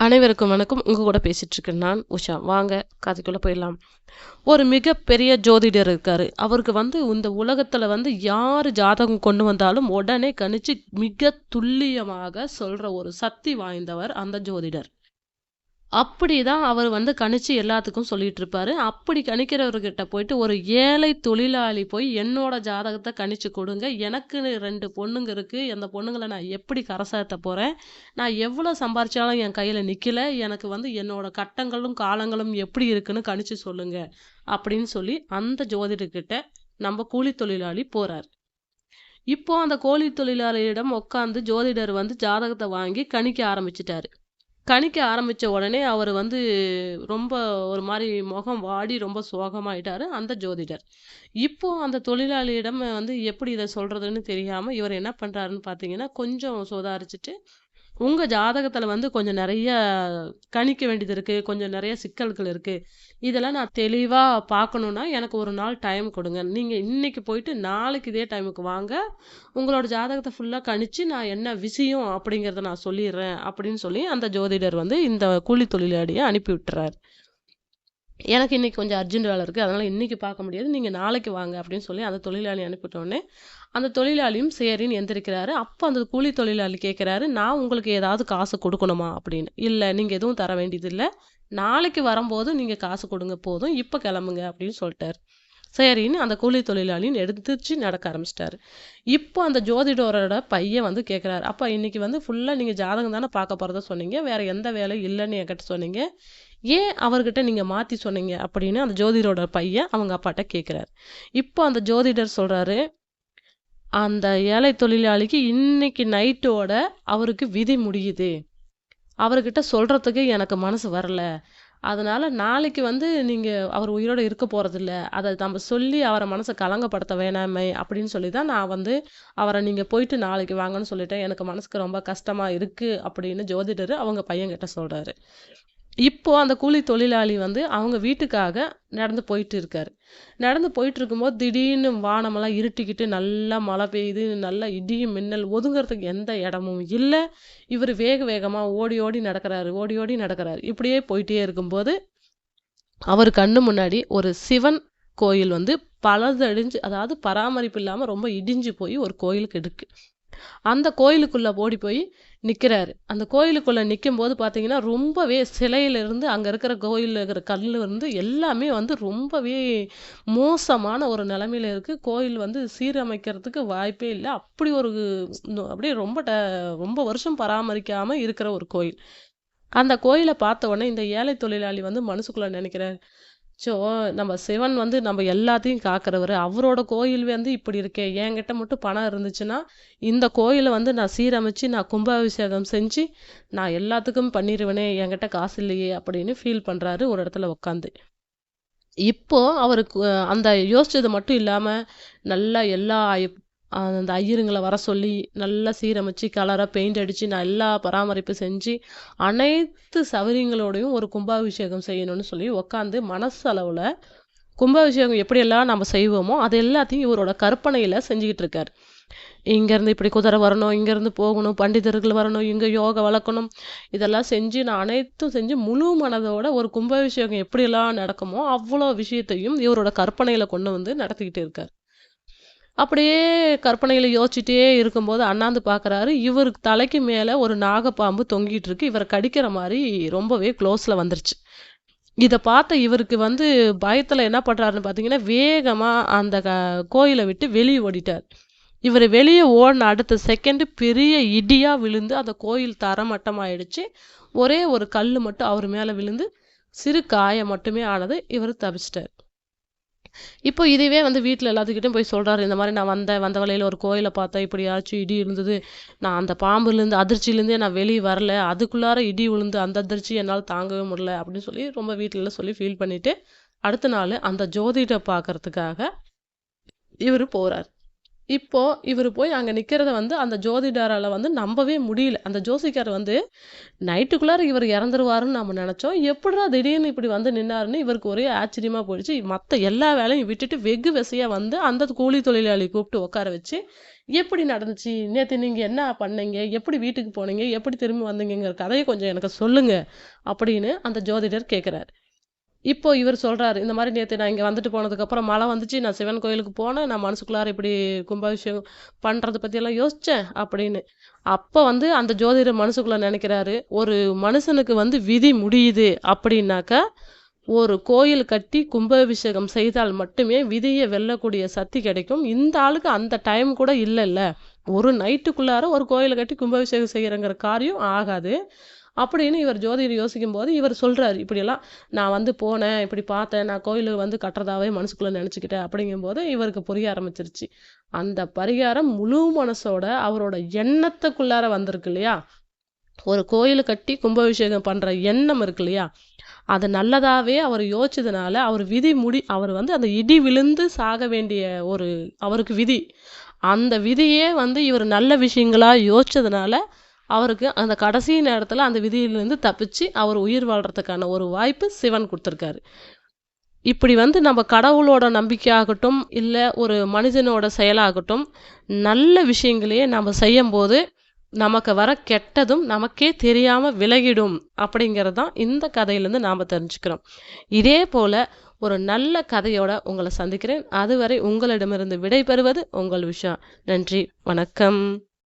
அனைவருக்கும் வணக்கம். உங்கள் கூட பேசிகிட்ருக்கேன் நான் உஷா. வாங்க கதைக்குள்ளே போயிடலாம். ஒரு மிகப்பெரிய ஜோதிடர் இருக்கார். அவருக்கு வந்து இந்த உலகத்தில் வந்து யார் ஜாதகம் கொண்டு வந்தாலும் உடனே கணிச்சு மிக துல்லியமாக சொல்கிற ஒரு சக்தி வாய்ந்தவர் அந்த ஜோதிடர். அப்படிதான் அவர் வந்து கணிச்சு எல்லாத்துக்கும் சொல்லிட்டு இருப்பாரு அப்படி கணிக்கிறவர்கிட்ட போயிட்டு ஒரு ஏழை தொழிலாளி போய் என்னோட ஜாதகத்தை கணிச்சு கொடுங்க. எனக்கு ரெண்டு பொண்ணுங்க இருக்கு. அந்த பொண்ணுங்களை நான் எப்படி கரசாத்த போறேன்? நான் எவ்வளோ சம்பாரிச்சாலும் என் கையில் நிற்கல எனக்கு வந்து என்னோட கட்டங்களும் காலங்களும் எப்படி இருக்குன்னு கணிச்சு சொல்லுங்க அப்படின்னு சொல்லி அந்த ஜோதிடர்கிட்ட நம்ம கூலி தொழிலாளி போறார். இப்போ அந்த கூலி தொழிலாளியிடம் உட்காந்து ஜோதிடர் வந்து ஜாதகத்தை வாங்கி கணிக்க ஆரம்பிச்சிட்டாரு. கணிக்க ஆரம்பித்த உடனே அவர் வந்து ரொம்ப ஒரு மாதிரி முகம் வாடி ரொம்ப சோகமாயிட்டார் அந்த ஜோதிடர். இப்போ அந்த தொழிலாளியிடம் வந்து எப்படி இதை சொல்கிறதுன்னு தெரியாமல் இவர் என்ன பண்ணுறாருன்னு பார்த்தீங்கன்னா கொஞ்சம் சுதாரிச்சுட்டு உங்கள் ஜாதகத்தில் வந்து கொஞ்சம் நிறைய கணிக்க வேண்டியது இருக்குது கொஞ்சம் நிறைய சிக்கல்கள் இருக்குது இதெல்லாம் நான் தெளிவாக பார்க்கணுன்னா எனக்கு ஒரு நாள் டைம் கொடுங்க. நீங்கள் இன்றைக்கி போயிட்டு நாளைக்கு இதே டைமுக்கு வாங்க. உங்களோட ஜாதகத்தை ஃபுல்லாக கணித்து நான் என்ன விஷயம் அப்படிங்கிறத நான் சொல்லிடுறேன் அப்படின்னு சொல்லி அந்த ஜோதிடர் வந்து இந்த கூலி தொழிலாளியை அனுப்பி விட்டுறாரு. எனக்கு இன்னைக்கு கொஞ்சம் அர்ஜென்ட் வேலை இருக்குது அதனால் இன்றைக்கி பார்க்க முடியாது. நீங்கள் நாளைக்கு வாங்க அப்படின்னு சொல்லி அந்த தொழிலாளி அனுப்பிட்டோடனே அந்த தொழிலாளியும் சரின்னு எந்திரிக்கிறாரு. அப்போ அந்த கூலி தொழிலாளி கேட்குறாரு நான் உங்களுக்கு ஏதாவது காசு கொடுக்கணுமா அப்படின்னு. இல்லை நீங்கள் எதுவும் தர வேண்டியதில்லை. நாளைக்கு வரும்போது நீங்கள் காசு கொடுங்க போதும். இப்போ கிளம்புங்க அப்படின்னு சொல்லிட்டார். சரின்னு அந்த கூலி தொழிலாளின்னு எடுத்துச்சு நடக்க ஆரம்பிச்சிட்டாரு. இப்போ அந்த ஜோதிடரோட பையன் வந்து கேட்குறாரு அப்போ இன்றைக்கி வந்து ஃபுல்லாக நீங்கள் ஜாதகம் தானே பார்க்க போகிறத சொன்னீங்க. வேறு எந்த வேலையும் இல்லைன்னு என்கிட்ட சொன்னீங்க. ஏன் அவர்கிட்ட நீங்கள் மாற்றி சொன்னீங்க அப்படின்னு அந்த ஜோதிடரோட பையன் அவங்க அப்பாட்ட கேட்குறாரு இப்போ அந்த ஜோதிடர் சொல்கிறாரு அந்த ஏழை தொழிலாளிக்கு இன்னைக்கு நைட்டோட அவருக்கு விதி முடியுது. அவர்கிட்ட சொல்கிறதுக்கு எனக்கு மனசு வரல. அதனால் நாளைக்கு வந்து நீங்கள் அவர் உயிரோடு இருக்க போகிறதில்ல அதை நம்ம சொல்லி அவரை மனசை கலங்கப்படுத்த வேணாமே அப்படின்னு சொல்லி தான் நான் வந்து அவரை நீங்கள் போயிட்டு நாளைக்கு வாங்கன்னு சொல்லிட்டேன். எனக்கு மனசுக்கு ரொம்ப கஷ்டமாக இருக்குது அப்படின்னு ஜோதிடர் அவங்க பையன்கிட்ட சொல்கிறாரு இப்போது அந்த கூலி தொழிலாளி வந்து அவங்க வீட்டுக்காக நடந்து போயிட்டு இருக்கார். நடந்து போயிட்டு இருக்கும்போது திடீர்னு வானமெல்லாம் இருட்டிக்கிட்டு நல்லா மழை பெய்யுது நல்லா இடியும் மின்னல் ஒதுங்கிறதுக்கு எந்த இடமும் இல்லை. இவர் வேக வேகமாக ஓடி ஓடி நடக்கிறாரு ஓடி ஓடி நடக்கிறாரு. இப்படியே போயிட்டே இருக்கும்போது அவர் கண்ணு முன்னாடி ஒரு சிவன் கோயில் வந்து பலதடிஞ்சு அதாவது பராமரிப்பு இல்லாமல் ரொம்ப இடிஞ்சு போய் ஒரு கோயிலுக்கு இருக்கு. அந்த கோயிலுக்குள்ளே ஓடி போய் நிற்கிறாரு அந்த கோயிலுக்குள்ளே நிற்கும் போது பார்த்தீங்கன்னா ரொம்பவே சிலையிலிருந்து அங்கே இருக்கிற கோயிலில் இருக்கிற கல் இருந்து எல்லாமே வந்து ரொம்பவே மோசமான ஒரு நிலமையில இருக்குது கோயில் வந்து சீரமைக்கிறதுக்கு வாய்ப்பே இல்லை. அப்படி ஒரு அப்படியே ரொம்ப ட ரொம்ப வருஷம் பராமரிக்காமல் இருக்கிற ஒரு கோயில். அந்த கோயிலை பார்த்த உடனே இந்த ஏழை தொழிலாளி வந்து மனசுக்குள்ளே நினைக்கிறார். ஸோ நம்ம சிவன் வந்து நம்ம எல்லாத்தையும் காக்கிறவர். அவரோட கோயில் வந்து இப்படி இருக்கே. என்கிட்ட மட்டும் பணம் இருந்துச்சுன்னா இந்த கோயிலை வந்து நான் சீரமைச்சு நான் கும்பாபிஷேகம் செஞ்சு நான் எல்லாத்துக்கும் பண்ணிடுவேனே என்கிட்ட காசு இல்லையே அப்படின்னு ஃபீல் பண்ணுறாரு ஒரு இடத்துல உட்காந்து இப்போ அவருக்கு அந்த யோசிச்சது மட்டும் இல்லாமல் நல்லா எல்லா அந்த ஐயருங்களை வர சொல்லி நல்லா சீரமைச்சு கலராக பெயிண்ட் அடித்து நான் எல்லா பராமரிப்பு செஞ்சு அனைத்து சௌகரியங்களோடையும் ஒரு கும்பாபிஷேகம் செய்யணும்னு சொல்லி உக்காந்து மனசளவில் கும்பாபிஷேகம் எப்படியெல்லாம் நம்ம செய்வோமோ அது எல்லாத்தையும் இவரோட கற்பனையில் செஞ்சுக்கிட்டு இருக்கார். இங்கேருந்து இப்படி குதிரை வரணும் இங்கேருந்து போகணும் பண்டிதர்கள் வரணும் இங்கே யோகா வளர்க்கணும் இதெல்லாம் செஞ்சு நான் அனைத்தும் செஞ்சு முழு மனதோட ஒரு கும்பாபிஷேகம் எப்படியெல்லாம் நடக்குமோ அவ்வளோ விஷயத்தையும் இவரோட கற்பனையில் கொண்டு வந்து நடத்திக்கிட்டு இருக்கார். அப்படியே கற்பனையில் யோசிச்சுட்டே இருக்கும்போது அண்ணாந்து பார்க்குறாரு இவருக்கு தலைக்கு மேலே ஒரு நாகப்பாம்பு தொங்கிட்டு இருக்கு. இவரை கடிக்கிற மாதிரி ரொம்பவே க்ளோஸில் வந்துருச்சு. இதை பார்த்த இவருக்கு வந்து பயத்தில் என்ன பண்ணுறாருன்னு பார்த்தீங்கன்னா வேகமாக அந்த க கோயிலை விட்டு வெளியே ஓடிட்டார். இவர் வெளியே ஓடின அடுத்த செகண்டு பெரிய இடியாக விழுந்து அந்த கோயில் தரமட்டமாயிடுச்சு. ஒரே ஒரு கல் மட்டும் அவர் மேலே விழுந்து சிறு காயம் மட்டுமே ஆனது இவர் தப்பிச்சிட்டார் இப்போ இதுவே வந்து வீட்டில் எல்லாத்துக்கிட்டையும் போய் சொல்கிறாரு இந்த மாதிரி நான் வந்தேன் வந்த வழியில் ஒரு கோயிலை பார்த்தேன் இப்படியாச்சும் இடி இருந்தது நான் அந்த பாம்புலேருந்து அதிர்ச்சியிலேருந்தே நான் வெளியே வரல. அதுக்குள்ளார இடி விழுந்து அந்த அதிர்ச்சி என்னால் தாங்கவே முடியல அப்படின்னு சொல்லி ரொம்ப வீட்டில் சொல்லி ஃபீல் பண்ணிவிட்டு அடுத்த நாள் அந்த ஜோதிட பார்க்கறதுக்காக இவர் போகிறார் இப்போது இவர் போய் அங்கே நிற்கிறத வந்து அந்த ஜோதிடரால் வந்து நம்பவே முடியல. அந்த ஜோசிக்கார் வந்து நைட்டுக்குள்ளார இவர் இறந்துருவாருன்னு நம்ம நினச்சோம். எப்படிடா திடீர்னு இப்படி வந்து நின்னாருன்னு இவருக்கு ஒரே ஆச்சரியமாக போயிடுச்சு. மற்ற எல்லா வேலையும் விட்டுட்டு வெகு விசையாக வந்து அந்த கூலி தொழிலாளி கூப்பிட்டு உட்கார வச்சு எப்படி நடந்துச்சு? நேற்று நீங்கள் என்ன பண்ணீங்க? எப்படி வீட்டுக்கு போனீங்க? எப்படி திரும்பி வந்தீங்கிற கதையை கொஞ்சம் எனக்கு சொல்லுங்கள் அப்படின்னு அந்த ஜோதிடர் கேட்குறாரு இப்போ இவர் சொல்கிறாரு இந்த மாதிரி நேற்று நான் இங்கே வந்துட்டு போனதுக்கப்புறம் மழை வந்துச்சு நான் சிவன் கோயிலுக்கு போனேன் நான் மனசுக்குள்ளார இப்படி கும்பாபிஷேகம் பண்ணுறதை பற்றியெல்லாம் யோசித்தேன் அப்படின்னு. அப்போ வந்து அந்த ஜோதிடர் மனசுக்குள்ளே நினைக்கிறாரு ஒரு மனுஷனுக்கு வந்து விதி முடியுது அப்படின்னாக்கா ஒரு கோயில் கட்டி கும்பாபிஷேகம் செய்தால் மட்டுமே விதியை வெல்லக்கூடிய சக்தி கிடைக்கும். இந்த ஆளுக்கு அந்த டைம் கூட இல்லைல்ல. ஒரு நைட்டுக்குள்ளார ஒரு கோயிலை கட்டி கும்பாபிஷேகம் செய்கிறங்கிற காரியம் ஆகாது. அப்படின்னு இவர் ஜோதிடர் யோசிக்கும் போது இவர் சொல்றாரு இப்படியெல்லாம் நான் வந்து போனேன் இப்படி பார்த்தேன் நான் கோயில் வந்து கட்டுறதாவே மனசுக்குள்ளே நினச்சிக்கிட்டேன் அப்படிங்கும்போது இவருக்கு புரிய ஆரம்பிச்சிருச்சு. அந்த பரிகாரம் முழு மனசோட அவரோட எண்ணத்துக்குள்ளார வந்திருக்கு இல்லையா? ஒரு கோயில் கட்டி கும்பாபிஷேகம் பண்ணுற எண்ணம் இருக்கு இல்லையா? அது நல்லதாகவே அவர் யோசிச்சதுனால அவர் விதி முடி அவர் வந்து அந்த இடி விழுந்து சாக வேண்டிய ஒரு அவருக்கு விதி. அந்த விதியே வந்து இவர் நல்ல விஷயங்களா யோசிச்சதுனால அவருக்கு அந்த கடைசி நேரத்தில் அந்த விதியிலிருந்து தப்பிச்சு அவர் உயிர் வாழ்கிறதுக்கான ஒரு வாய்ப்பு சிவன் கொடுத்துருக்காரு. இப்படி வந்து நம்ம கடவுளோட நம்பிக்கையாகட்டும் இல்லை ஒரு மனிதனோட செயலாகட்டும் நல்ல விஷயங்களையே நம்ம செய்யும்போது நமக்கு வர கெட்டதும் நமக்கே தெரியாமல் விலகிடும் அப்படிங்கிறது தான் இந்த கதையிலேருந்து நாம் தெரிஞ்சுக்கிறோம். இதே போல் ஒரு நல்ல கதையோட உங்களை சந்திக்கிறேன். அதுவரை உங்களிடமிருந்து விடைபெறுவது உங்கள் விஷயம் நன்றி வணக்கம்.